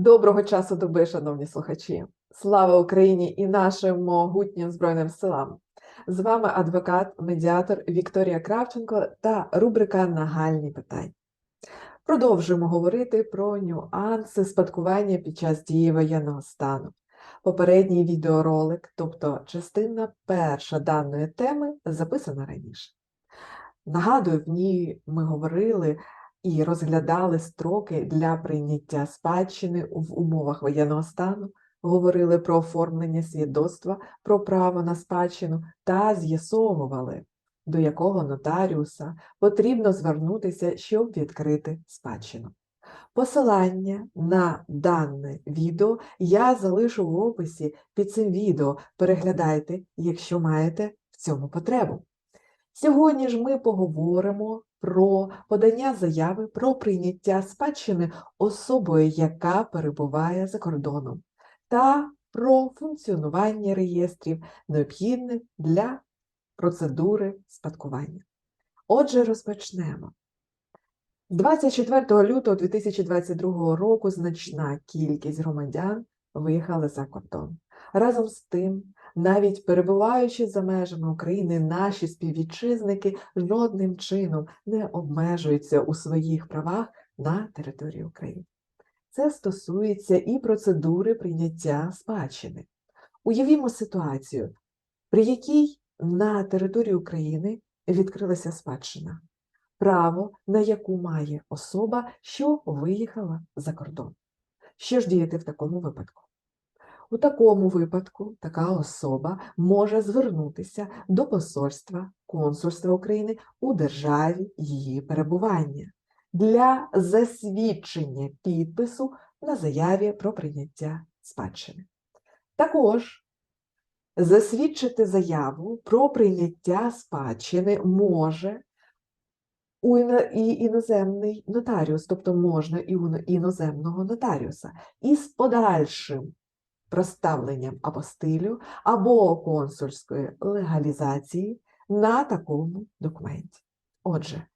Доброго часу доби, шановні слухачі! Слава Україні і нашим могутнім Збройним силам! З вами адвокат, медіатор Вікторія Кравченко та рубрика Нагальні питання. Продовжуємо говорити про нюанси спадкування під час дії воєнного стану. Попередній відеоролик, тобто частина перша даної теми, записана раніше. Нагадую, в ній ми говорили і розглядали строки для прийняття спадщини в умовах воєнного стану, говорили про оформлення свідоцтва про право на спадщину та з'ясовували, до якого нотаріуса потрібно звернутися, щоб відкрити спадщину. Посилання на дане відео я залишу в описі під цим відео. Переглядайте, якщо маєте в цьому потребу. Сьогодні ж ми поговоримо про подання заяви про прийняття спадщини особою, яка перебуває за кордоном, та про функціонування реєстрів, необхідних для процедури спадкування. Отже, розпочнемо. 24 лютого 2022 року значна кількість громадян виїхали за кордон. Разом з тим, навіть перебуваючи за межами України, наші співвітчизники жодним чином не обмежуються у своїх правах на території України. Це стосується і процедури прийняття спадщини. Уявімо ситуацію, при якій на території України відкрилася спадщина, право на яку має особа, що виїхала за кордон. Що ж діяти в такому випадку? У такому випадку така особа може звернутися до посольства консульства України у державі її перебування для засвідчення підпису на заяві про прийняття спадщини. Також засвідчити заяву про прийняття спадщини може у іноземний нотаріус, тобто можна і у іноземного нотаріуса, із подальшим проставленням апостилю або консульської легалізації на такому документі. Отже,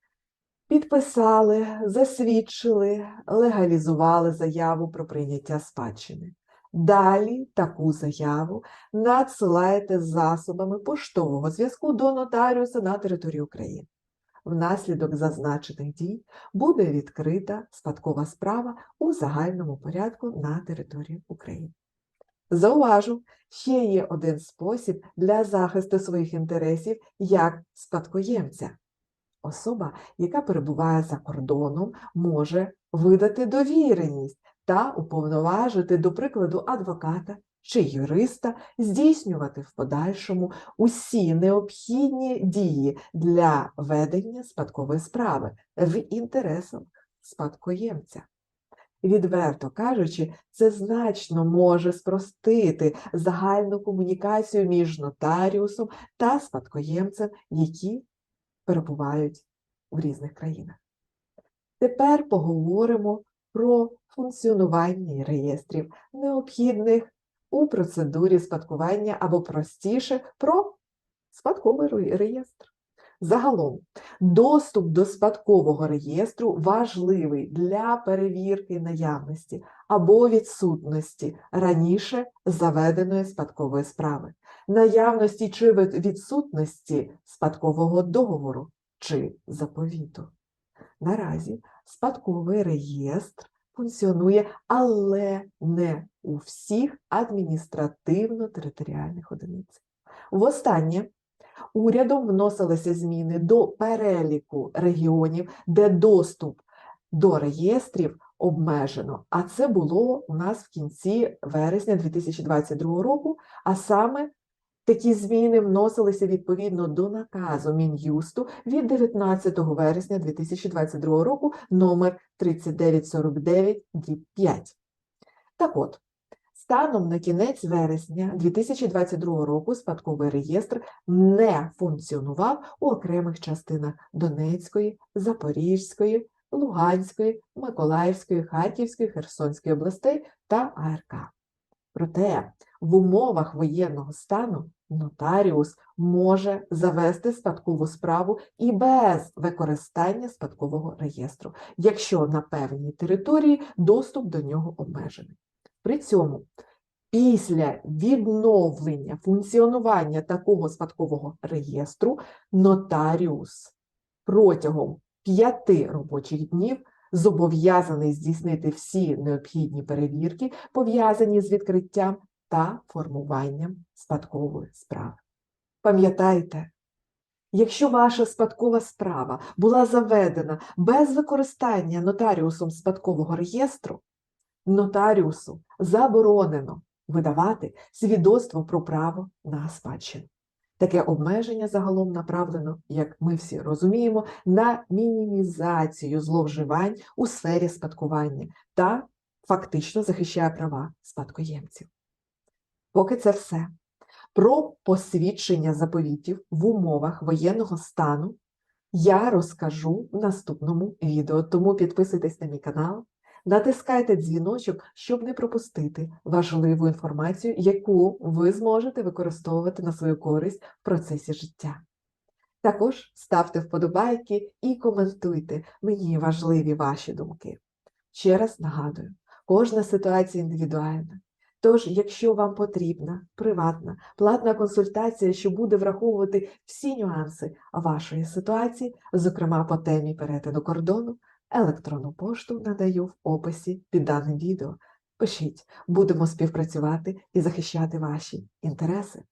підписали, засвідчили, легалізували заяву про прийняття спадщини. Далі таку заяву надсилаєте засобами поштового зв'язку до нотаріуса на території України. Внаслідок зазначених дій буде відкрита спадкова справа у загальному порядку на території України. Зауважу, ще є один спосіб для захисту своїх інтересів як спадкоємця. Особа, яка перебуває за кордоном, може видати довіреність та уповноважити, до прикладу, адвоката чи юриста здійснювати в подальшому усі необхідні дії для ведення спадкової справи в інтересах спадкоємця. Відверто кажучи, це значно може спростити загальну комунікацію між нотаріусом та спадкоємцем, які перебувають в різних країнах. Тепер поговоримо про функціонування реєстрів, необхідних у процедурі спадкування або простіше про спадковий реєстр. Загалом, доступ до спадкового реєстру важливий для перевірки наявності або відсутності раніше заведеної спадкової справи, наявності чи відсутності спадкового договору чи заповіту. Наразі спадковий реєстр функціонує, але не у всіх адміністративно-територіальних одиницях. Востаннє урядом вносилися зміни до переліку регіонів, де доступ до реєстрів обмежено. А це було у нас в кінці вересня 2022 року, а саме такі зміни вносилися відповідно до наказу Мін'юсту від 19 вересня 2022 року номер 3949-5. Так от, Станом на кінець вересня 2022 року спадковий реєстр не функціонував у окремих частинах Донецької, Запорізької, Луганської, Миколаївської, Харківської, Херсонської областей та АРК. Проте в умовах воєнного стану нотаріус може завести спадкову справу і без використання спадкового реєстру, якщо на певній території доступ до нього обмежений. При цьому після відновлення функціонування такого спадкового реєстру нотаріус протягом п'яти робочих днів зобов'язаний здійснити всі необхідні перевірки, пов'язані з відкриттям та формуванням спадкової справи. Пам'ятайте, якщо ваша спадкова справа була заведена без використання нотаріусом спадкового реєстру, нотаріусу заборонено видавати свідоцтво про право на спадщину. Таке обмеження загалом направлено, як ми всі розуміємо, на мінімізацію зловживань у сфері спадкування та фактично захищає права спадкоємців. Поки це все. Про посвідчення заповітів в умовах воєнного стану я розкажу в наступному відео, тому підписуйтесь на мій канал, натискайте дзвіночок, щоб не пропустити важливу інформацію, яку ви зможете використовувати на свою користь в процесі життя. Також ставте вподобайки і коментуйте, мені важливі ваші думки. Ще раз нагадую, кожна ситуація індивідуальна. Тож, якщо вам потрібна приватна платна консультація, що буде враховувати всі нюанси вашої ситуації, зокрема по темі перетину кордону, електронну пошту надаю в описі під даним відео. Пишіть, будемо співпрацювати і захищати ваші інтереси.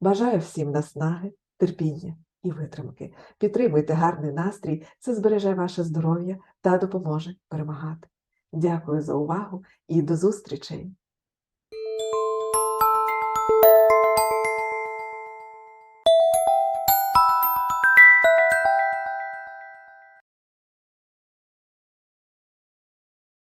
Бажаю всім наснаги, терпіння і витримки. Підтримуйте гарний настрій, це збереже ваше здоров'я та допоможе перемагати. Дякую за увагу і до зустрічей!